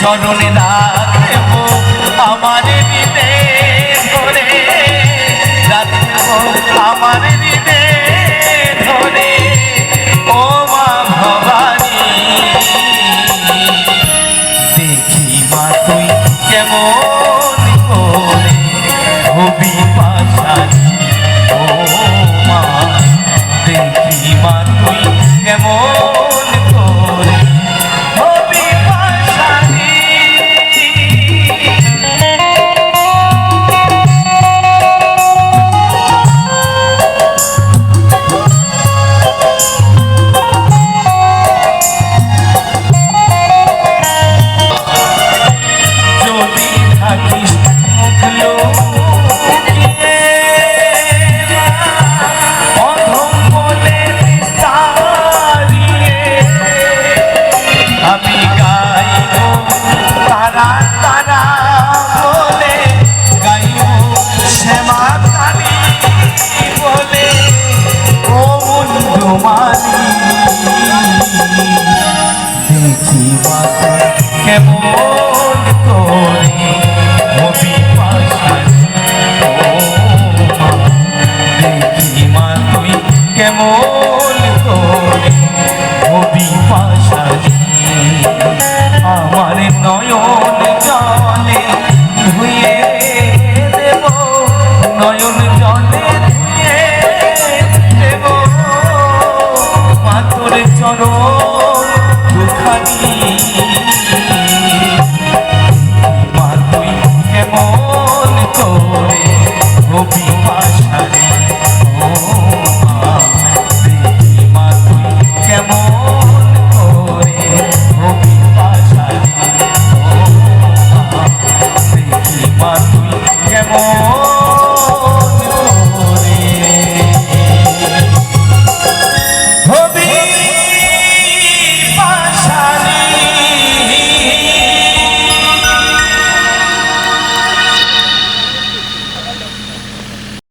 চরণে রাখব আমার হৃদে ধরে। রাখব আমার হৃদে ধরে। ও মা ভবানী, দেখি মা তুই কেমন করে। হবি পাশানি কেমন করে হবি দেখি মা তুই কেমন করে হবি পাশালি আমার নয়ন জলে ধুয়ে দেব। নয়ন জলে তোরে চরণ দুখানি। মা তুই কেমন করে অভিমান